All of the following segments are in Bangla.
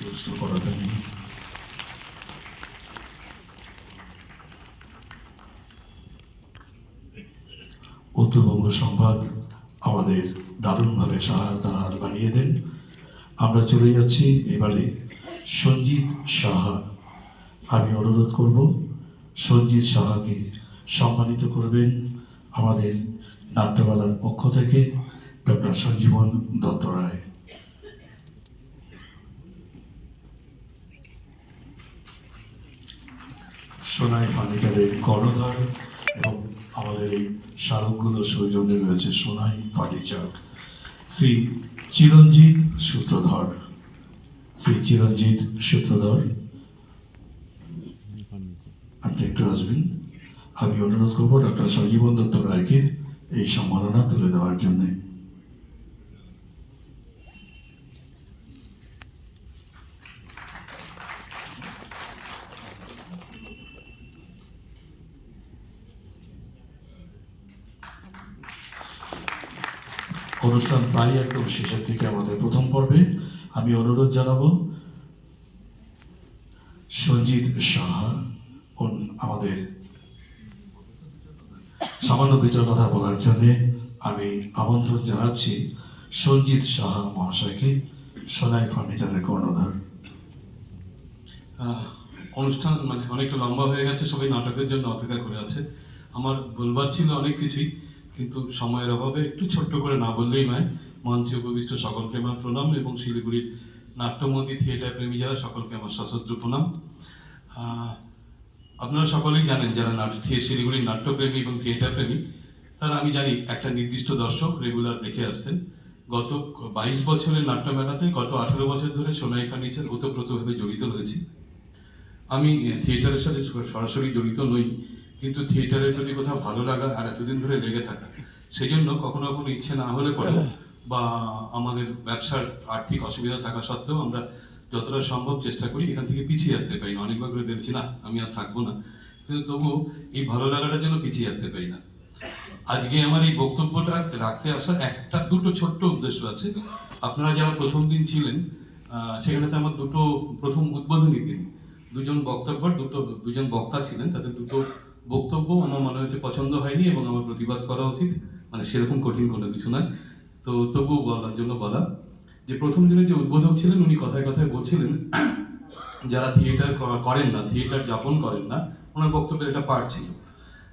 দুষ্ট করাতে নেই। উত্তরবঙ্গ সংবাদ আমাদের দারুণভাবে সহায়তার হাত বাড়িয়ে দেন। আমরা চলে যাচ্ছি এবারে সঞ্জিত সাহা। আমি অনুরোধ করব, সঞ্জিত সাহাকে সম্মানিত করবেন আমাদের নাট্যবালার পক্ষ থেকে ডক্টর সঞ্জীবন দত্ত রায়। সোনাই ফার্নিচারের কর্ণধার এবং আমাদের এই স্মারকগুলো সৌজন্যে রয়েছে সোনাই ফার্নিচার। শ্রী চিরঞ্জিত সূত্রধর। শ্রী চিরঞ্জিত সূত্রধর। আপনি একটু আসবেন। আমি অনুরোধ করব ডক্টর সঞ্জীবন দত্ত রায়কে এই সম্মাননা তুলে দেওয়ার জন্যে। অনুষ্ঠান প্রায় একদম শেষের দিকে আমাদের প্রথম পর্বে। আমি অনুরোধ জানাব, সঞ্জিত সাহা আমাদের সামান্য দুটো কথা বলার জন্য আমি আমন্ত্রণ জানাচ্ছি সঞ্জিত সাহা মহাশয়কে, সোনাই ফার্নিচারের কর্ণধার। অনুষ্ঠান মানে অনেকটা লম্বা হয়ে গেছে, সবাই নাটকের জন্য অপেক্ষা করে আছে। আমার বলবার ছিল অনেক কিছুই। কিন্তু সময়ের অভাবে একটু ছোট্ট করে না বললেই নয়, মঞ্চে উপবিষ্ট সকলকে আমার প্রণাম এবং শিলিগুড়ির নাট্যমতি থিয়েটার প্রেমী যারা, সকলকে আমার সশস্ত্র প্রণাম। আপনারা সকলেই জানেন যারা নাট্য শিলিগুড়ির নাট্যপ্রেমী এবং থিয়েটার প্রেমী, তারা আমি জানি একটা নির্দিষ্ট দর্শক রেগুলার দেখে আসছেন। গত বাইশ বছরের নাট্যমেলাতে গত আঠেরো বছর ধরে সোনাই ফার্নিচার ওতপ্রোতভাবে জড়িত রয়েছি। আমি থিয়েটারের সাথে সরাসরি জড়িত নই। কিন্তু থিয়েটারের প্রতি কোথাও ভালো লাগা আর এতদিন ধরে লেগে থাকা সেই জন্য কখনো কখনো ইচ্ছে না হলে পরে বা আমাদের ব্যবসার আর্থিক অসুবিধা থাকা সত্ত্বেও আমরা যতটা সম্ভব চেষ্টা করি এখান থেকে পিছিয়ে আসতে পারি না। অনেকবার করে ভেবেছি, না, আমি আর থাকব না। কিন্তু তবুও এই ভালো লাগাটার জন্য পিছিয়ে আসতে পারি না। আজকে আমার এই বক্তব্যটা রাখতে আসার একটা দুটো ছোট্ট উদ্দেশ্য আছে। আপনারা যারা প্রথম দিন ছিলেন সেখানে তো আমার দুটো প্রথম উদ্বোধনী দিন। দুজন বক্তব্য, দুটো, দুজন বক্তা ছিলেন, তাদের দুটো বক্তব্য আমার মনে হচ্ছে পছন্দ হয়নি এবং আমার প্রতিবাদ করা উচিত। মানে সেরকম কঠিন কোনো কিছু নয়। তো তবু বলার জন্য বলা। যে প্রথম দিনে যে উদ্বোধক ছিলেন, উনি কথায় কথায় বলছিলেন, যারা থিয়েটার করেন না, থিয়েটার যাপন করেন না, ওনার বক্তব্যের একটা পার্ট ছিল।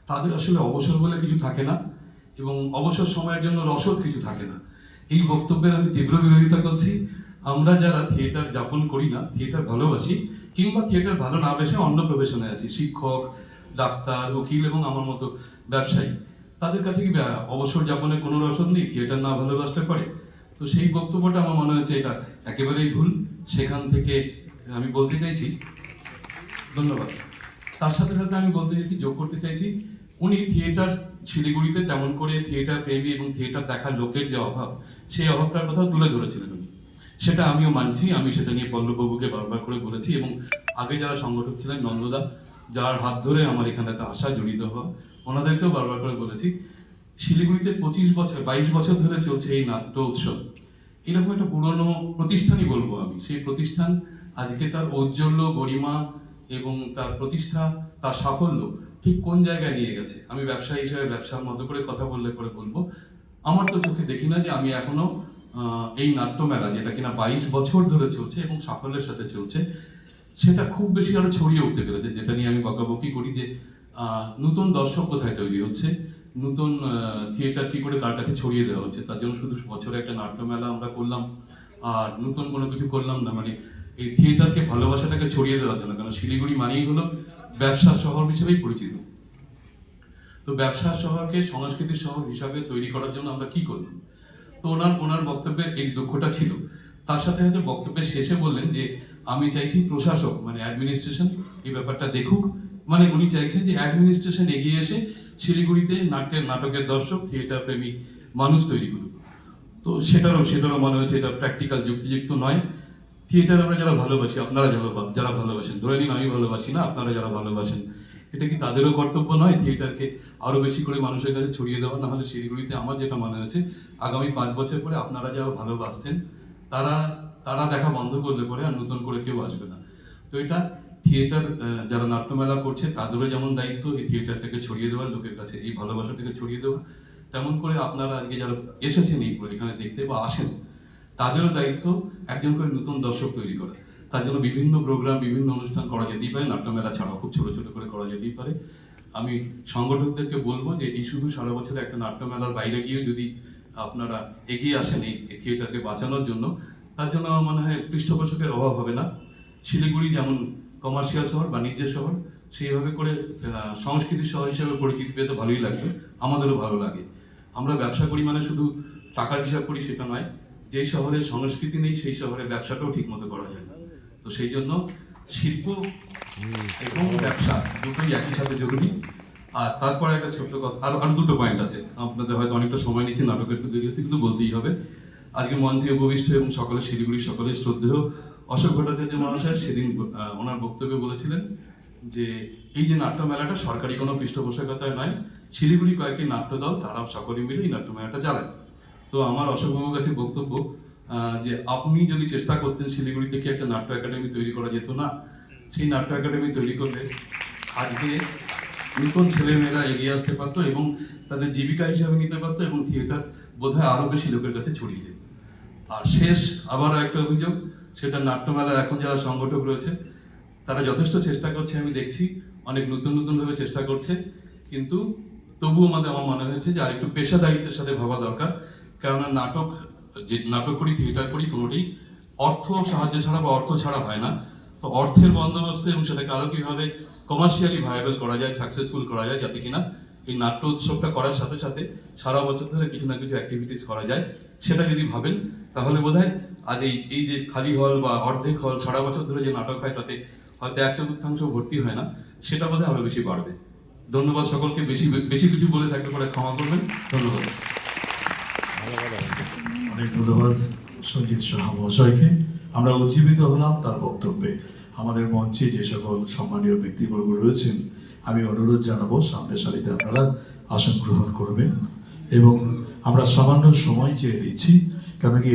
তাদের আসলে অবসর বলে কিছু থাকে না এবং অবসর সময়ের জন্য রসদ কিছু থাকে না। এই বক্তব্যের আমি তীব্র বিরোধিতা করছি। আমরা যারা থিয়েটার যাপন করি না, থিয়েটার ভালোবাসি কিংবা থিয়েটার ভালো না বেসে অন্য প্রফেশনে আছি, শিক্ষক ডাক্তার, উকিল এবং আমার মতো ব্যবসায়ী। তাদের কাছে কি অবসর যাপনের কোনো রসদ নেই? থিয়েটার না ভালোবাসতে পারে? তো সেই বক্তব্যটা আমার মনে হচ্ছে এটা একেবারেই ভুল। সেখান থেকে আমি বলতে চাইছি, ধন্যবাদ। তার সাথে সাথে আমি বলতে চাইছি, যোগ করতে চাইছি, উনি থিয়েটার শিলিগুড়িতে তেমন করে থিয়েটার প্রেমী এবং থিয়েটার দেখার লোকের যে অভাব, সেই অভাবটার কথা তুলে ধরেছিলেন উনি। সেটা আমিও মানছি, আমি সেটা নিয়ে পল্লববাবুকে বারবার করে বলেছি এবং আগে যারা সংগঠক ছিলেন নন্দদা যার হাত ধরে আমার এখানটাতে আশা জড়িত হওয়া ওনাদেরকেও বারবার করে বলেছি, শিলিগুড়িতে পঁচিশ বছর, বাইশ বছর ধরে চলছে এই নাট্য উৎসব। এরকম একটা পুরনো প্রতিষ্ঠানই বলব আমি। সেই প্রতিষ্ঠান আজকে তার ঔজ্জ্বল্য, গরিমা এবং তার প্রতিষ্ঠা, তার সাফল্য ঠিক কোন জায়গায় নিয়ে গেছে? আমি ব্যবসায়ী হিসেবে ব্যবসার মতো করে কথা বললে করে বলব, আমার তো চোখে দেখি না যে আমি এখনও এই নাট্যমেলা যেটা কিনা বাইশ বছর ধরে চলছে এবং সাফল্যের সাথে চলছে সেটা খুব বেশি আরও ছড়িয়ে উঠতে পেরেছে, যেটা নিয়ে আমি বকাবকি করি যে নতুন দর্শক কোথায় তৈরি হচ্ছে, নতুন থিয়েটার কি করে কার কাছে ছড়িয়ে দেওয়া হচ্ছে, তার জন্য শুধু বছরে একটা নাট্যমেলা আমরা করলাম, আর নতুন কোনো কিছু করলাম না মানে এই থিয়েটারকে ভালোবাসাটাকে ছড়িয়ে দেওয়ার জন্য, কারণ শিলিগুড়ি মানেই হলো ব্যবসা শহর হিসেবেই পরিচিত। তো ব্যবসা শহরকে সংস্কৃতির শহর হিসাবে তৈরি করার জন্য আমরা কি করলাম? তো ওনার ওনার বক্তব্যে এই দুঃখটা ছিল। তার সাথে সাথে বক্তব্যের শেষে বললেন যে আমি চাইছি প্রশাসক মানে অ্যাডমিনিস্ট্রেশন এই ব্যাপারটা দেখুক। মানে উনি চাইছেন যে অ্যাডমিনিস্ট্রেশন এগিয়ে এসে শিলিগুড়িতে নাট্যের নাটকের দর্শক থিয়েটার প্রেমী মানুষ তৈরি করুক। তো সেটারও সেটারও মনে হচ্ছে এটা প্র্যাকটিক্যাল যুক্তিযুক্ত নয়। থিয়েটার আমরা যারা ভালোবাসি, আপনারা যারা যারা ভালোবাসেন, ধরে নিন আমি ভালোবাসি না, আপনারা যারা ভালোবাসেন। এটা কি তাদেরও কর্তব্য নয় থিয়েটারকে আরও বেশি করে মানুষের কাছে ছড়িয়ে দেওয়া? না হলে শিলিগুড়িতে আমার যেটা মনে হয়েছে আগামী পাঁচ বছর পরে আপনারা যারা ভালোবাসছেন, তারা তারা দেখা বন্ধ করলে পরে আর নতুন করে কেউ আসবে না। তো এটা থিয়েটার যারা নাট্যমেলা করছে, তাদেরও যেমন দায়িত্ব এই থিয়েটারটাকে ছড়িয়ে দেওয়া, লোকের কাছে এই ভালোবাসাটাকে ছড়িয়ে দেওয়া, তেমন করে আপনারা আজকে যারা এসেছেন এই এখানে দেখতে বা আসেন, তাদেরও দায়িত্ব একজন করে নতুন দর্শক তৈরি করা। তার জন্য বিভিন্ন প্রোগ্রাম বিভিন্ন অনুষ্ঠান করা যেতেই পারে, নাট্যমেলা ছাড়াও খুব ছোট ছোট করে করা যেতেই পারে। আমি সংগঠকদেরকে বলব যে এই শুধু সারা বছর একটা নাট্যমেলার বাইরে গিয়ে যদি আপনারা এগিয়ে আসেন এই থিয়েটারকে বাঁচানোর জন্য তার জন্য মনে হয় পৃষ্ঠপোষকের অভাব হবে না। শিলিগুড়ি যেমন কমার্শিয়াল শহর বাণিজ্যের শহর, সেইভাবে করে সংস্কৃতি শহর হিসেবে পরিচিতি পেতে ভালোই লাগবে, আমাদেরও ভালো লাগে। আমরা ব্যবসা করি মানে শুধু টাকার হিসাব করি সেটা নয়, যেই শহরে সংস্কৃতি নেই, সেই শহরে ব্যবসাটাও ঠিক মতো করা যায় না। তো সেই জন্য শিল্প এবং ব্যবসা দুটোই একই সাথে জরুরি। আর তারপরে একটা ছোট্ট কথা, আরও আরও দুটো পয়েন্ট আছে। আপনাদের হয়তো অনেকটা সময় নিচ্ছে, নাটকের কিন্তু বলতেই হবে। আজকে মঞ্চে উপবিষ্ট এবং সকলে শিলিগুড়ি সকলে শ্রদ্ধেয়। অশোক ভট্টাচার্য মহাশয় সেদিন ওনার বক্তব্যে বলেছিলেন যে, এই যে নাট্য মেলাটা সরকারি কোনো পৃষ্ঠপোষকতায় নয় শিলিগুড়ি কয়েকটি নাট্য দল তারা সকলে মিলে এই নাট্য মেলাটা চালায়। তো আমার অশোকবাবুর কাছে বক্তব্য যে আপনি যদি চেষ্টা করতেন শিলিগুড়ি থেকে একটা নাট্য একাডেমি তৈরি করা যেত না, সেই নাট্য একাডেমি তৈরি করলে আজকে নতুন ছেলেমেয়েরা এগিয়ে আসতে পারতো এবং তাদের জীবিকা হিসাবে নিতে পারতো এবং থিয়েটার বোধহয় আরও বেশি লোকের কাছে ছড়িয়ে যেত। আর শেষ আবার একটা অভিযোগ, সেটা নাট্যমেলার এখন যারা সংগঠক রয়েছে, তারা যথেষ্ট চেষ্টা করছে, আমি দেখছি, অনেক নতুন নতুনভাবে চেষ্টা করছে, কিন্তু তবুও আমাদের, আমার মনে হয়েছে যে আরেকটু পেশাদারিত্বের সাথে ভাবা দরকার, কেননা নাটক, যে নাটক করি, থিয়েটার করি, কোনোটি অর্থ সাহায্য ছাড়া বা অর্থ ছাড়া হয় না। তো অর্থের বন্দোবস্ত এবং সেটাকে আরও কীভাবে কমার্শিয়ালি ভায়াবল করা যায় সাকসেসফুল করা যায়, যাতে কিনা এই নাট্য উৎসবটা করার সাথে সাথে সারা বছর ধরে কিছু না কিছু অ্যাক্টিভিটিস করা যায়, সেটা যদি ভাবেন তাহলে বোধ হয় আর এই এই যে খালি হল বা অর্ধেক হল সারা বছর ধরে যে নাটক হয়, তাতে হয়তো এক চতুর্থাংশ ভর্তি হয় না, সেটা বোধহয় আরও বেশি বাড়বে। ধন্যবাদ সকলকে, বেশি বেশি কিছু বলে থাকলে পরে ক্ষমা করবেন। ধন্যবাদ। অনেক ধন্যবাদ সঞ্জিত সাহা মহাশয়কে। আমরা উজ্জীবিত হলাম তার বক্তব্যে। আমাদের মঞ্চে যে সকল সম্মানীয় ব্যক্তিবর্গ রয়েছেন, আমি অনুরোধ জানাব সামনের সারিতে আপনারা আসন গ্রহণ করবেন এবং আমরা সামান্য সময় চেয়ে নিচ্ছি কেন কি